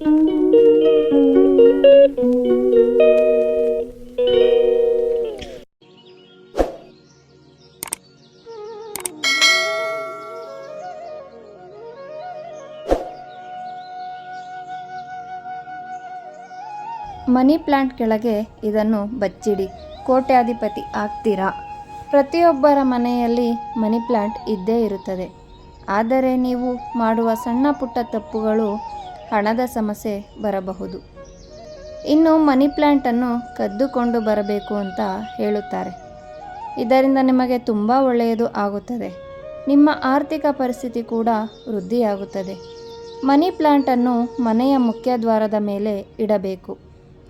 Money plant ಕೆಳಗೆ ಇದನ್ನು ಬಚ್ಚಿಡಿ. ಕೋಟ್ಯಾಧಿಪತಿ ಆಗ್ತೀರಾ? ಪ್ರತಿಯೊಬ್ಬರ ಮನೆಯಲ್ಲಿ ಮನಿ ಪ್ಲಾಂಟ್ ಇದ್ದೇ ಇರುತ್ತದೆ. ಆದರೆ ನೀವು ಮಾಡುವ ಸಣ್ಣ ಪುಟ್ಟ ತಪ್ಪುಗಳು ಹಣದ ಸಮಸ್ಯೆ ಬರಬಹುದು. ಇನ್ನು ಮನಿ ಪ್ಲ್ಯಾಂಟನ್ನು ಕದ್ದುಕೊಂಡು ಬರಬೇಕು ಅಂತ ಹೇಳುತ್ತಾರೆ. ಇದರಿಂದ ನಿಮಗೆ ತುಂಬ ಒಳ್ಳೆಯದು ಆಗುತ್ತದೆ. ನಿಮ್ಮ ಆರ್ಥಿಕ ಪರಿಸ್ಥಿತಿ ಕೂಡ ವೃದ್ಧಿಯಾಗುತ್ತದೆ. ಮನಿ ಪ್ಲ್ಯಾಂಟನ್ನು ಮನೆಯ ಮುಖ್ಯ ದ್ವಾರದ ಮೇಲೆ ಇಡಬೇಕು.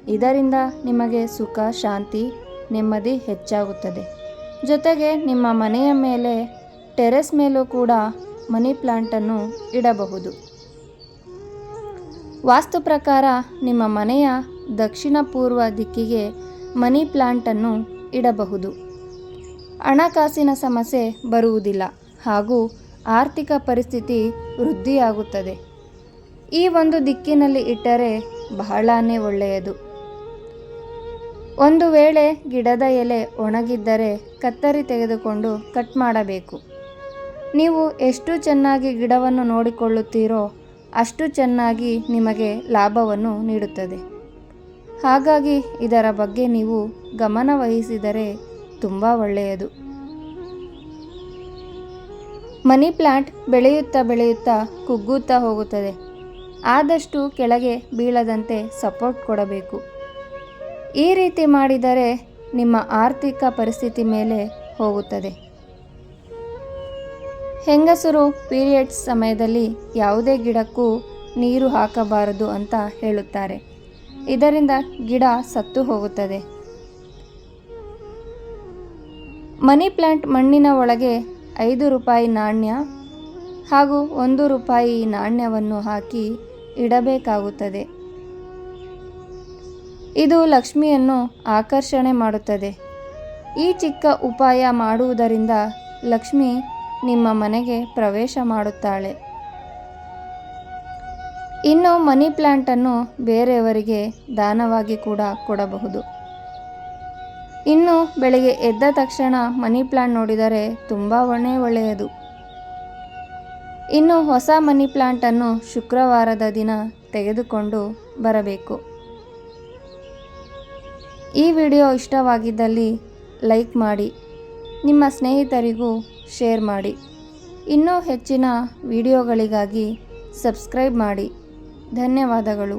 ಇದರಿಂದ ನಿಮಗೆ ಸುಖ, ಶಾಂತಿ, ನೆಮ್ಮದಿ ಹೆಚ್ಚಾಗುತ್ತದೆ. ಜೊತೆಗೆ ನಿಮ್ಮ ಮನೆಯ ಮೇಲೆ ಟೆರೆಸ್ ಮೇಲೂ ಕೂಡ ಮನಿ ಪ್ಲ್ಯಾಂಟನ್ನು ಇಡಬಹುದು. ವಾಸ್ತು ಪ್ರಕಾರ ನಿಮ್ಮ ಮನೆಯ ದಕ್ಷಿಣ ಪೂರ್ವ ದಿಕ್ಕಿಗೆ ಮನಿ ಪ್ಲಾಂಟನ್ನು ಇಡಬಹುದು. ಹಣಕಾಸಿನ ಸಮಸ್ಯೆ ಬರುವುದಿಲ್ಲ ಹಾಗೂ ಆರ್ಥಿಕ ಪರಿಸ್ಥಿತಿ ವೃದ್ಧಿಯಾಗುತ್ತದೆ. ಈ ಒಂದು ದಿಕ್ಕಿನಲ್ಲಿ ಇಟ್ಟರೆ ಬಹಳನೇ ಒಳ್ಳೆಯದು. ಒಂದು ವೇಳೆ ಗಿಡದ ಎಲೆ ಒಣಗಿದ್ದರೆ ಕತ್ತರಿ ತೆಗೆದುಕೊಂಡು ಕಟ್ ಮಾಡಬೇಕು. ನೀವು ಎಷ್ಟು ಚೆನ್ನಾಗಿ ಗಿಡವನ್ನು ನೋಡಿಕೊಳ್ಳುತ್ತೀರೋ ಅಷ್ಟು ಚೆನ್ನಾಗಿ ನಿಮಗೆ ಲಾಭವನ್ನು ನೀಡುತ್ತದೆ. ಹಾಗಾಗಿ ಇದರ ಬಗ್ಗೆ ನೀವು ಗಮನವಹಿಸಿದರೆ ತುಂಬ ಒಳ್ಳೆಯದು. ಮನಿ ಪ್ಲಾಂಟ್ ಬೆಳೆಯುತ್ತಾ ಬೆಳೆಯುತ್ತಾ ಕುಗ್ಗುತ್ತಾ ಹೋಗುತ್ತದೆ. ಆದಷ್ಟು ಕೆಳಗೆ ಬೀಳದಂತೆ ಸಪೋರ್ಟ್ ಕೊಡಬೇಕು. ಈ ರೀತಿ ಮಾಡಿದರೆ ನಿಮ್ಮ ಆರ್ಥಿಕ ಪರಿಸ್ಥಿತಿ ಮೇಲೆ ಹೋಗುತ್ತದೆ. ಹೆಂಗಸರು ಪೀರಿಯಡ್ಸ್ ಸಮಯದಲ್ಲಿ ಯಾವುದೇ ಗಿಡಕ್ಕೂ ನೀರು ಹಾಕಬಾರದು ಅಂತ ಹೇಳುತ್ತಾರೆ. ಇದರಿಂದ ಗಿಡ ಸತ್ತು ಹೋಗುತ್ತದೆ. ಮನಿ ಪ್ಲಾಂಟ್ ಮಣ್ಣಿನ ಒಳಗೆ ಐದು ರೂಪಾಯಿ ನಾಣ್ಯ ಹಾಗೂ ಒಂದು ರೂಪಾಯಿ ನಾಣ್ಯವನ್ನು ಹಾಕಿ ಇಡಬೇಕಾಗುತ್ತದೆ. ಇದು ಲಕ್ಷ್ಮಿಯನ್ನು ಆಕರ್ಷಣೆ ಮಾಡುತ್ತದೆ. ಈ ಚಿಕ್ಕ ಉಪಾಯ ಮಾಡುವುದರಿಂದ ಲಕ್ಷ್ಮಿ ನಿಮ್ಮ ಮನೆಗೆ ಪ್ರವೇಶ ಮಾಡುತ್ತಾಳೆ. ಇನ್ನು ಮನಿ ಪ್ಲ್ಯಾಂಟನ್ನು ಬೇರೆಯವರಿಗೆ ದಾನವಾಗಿ ಕೂಡ ಕೊಡಬಹುದು. ಇನ್ನು ಬೆಳಿಗ್ಗೆ ಎದ್ದ ತಕ್ಷಣ ಮನಿ ಪ್ಲ್ಯಾಂಟ್ ನೋಡಿದರೆ ತುಂಬ ಒಳ್ಳೆ ಒಳ್ಳೆಯದು. ಇನ್ನು ಹೊಸ ಮನಿ ಪ್ಲ್ಯಾಂಟನ್ನು ಶುಕ್ರವಾರದ ದಿನ ತೆಗೆದುಕೊಂಡು ಬರಬೇಕು. ಈ ವಿಡಿಯೋ ಇಷ್ಟವಾಗಿದ್ದಲ್ಲಿ ಲೈಕ್ ಮಾಡಿ. ನಿಮ್ಮ ಸ್ನೇಹಿತರಿಗೂ ಶೇರ್ ಮಾಡಿ. ಇನ್ನೂ ಹೆಚ್ಚಿನ ವಿಡಿಯೋಗಳಿಗಾಗಿ ಸಬ್ಸ್ಕ್ರೈಬ್ ಮಾಡಿ. ಧನ್ಯವಾದಗಳು.